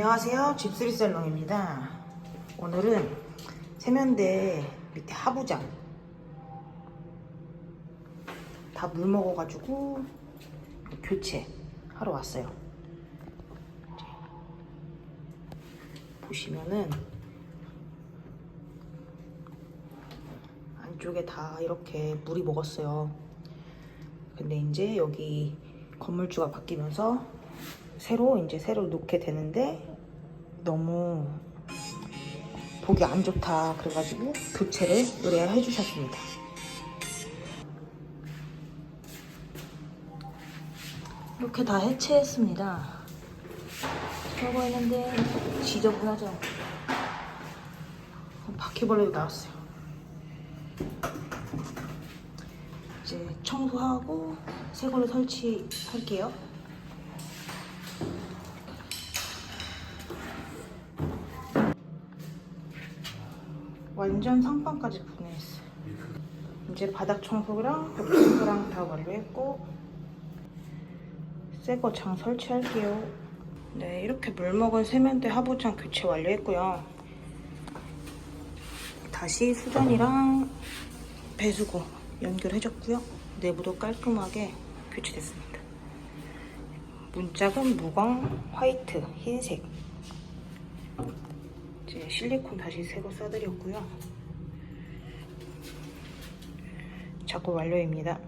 안녕하세요. 집수리 셀롱입니다. 오늘은 세면대 밑에 하부장 다 물 먹어가지고 교체 하러 왔어요. 보시면은 안쪽에 다 이렇게 물이 먹었어요. 근데 이제 여기 건물주가 바뀌면서 새로 이제 새로 놓게 되는데 너무 보기 안 좋다 그래가지고 교체를 의뢰해 주셨습니다. 이렇게 다 해체했습니다. 철거했는데 지저분하죠. 바퀴벌레도 나왔어요. 이제 청소하고 새 걸로 설치할게요. 완전 상판까지 분해했어요. 이제 바닥 청소랑 벽 청소랑 다 완료했고 새거 장 설치할게요. 네, 이렇게 물 먹은 세면대 하부장 교체 완료했고요. 다시 수전이랑 배수구 연결해줬고요. 내부도 깔끔하게 교체됐습니다. 문짝은 무광 화이트 흰색 이제 실리콘 다시 새거 써드렸고요. 작업 완료입니다.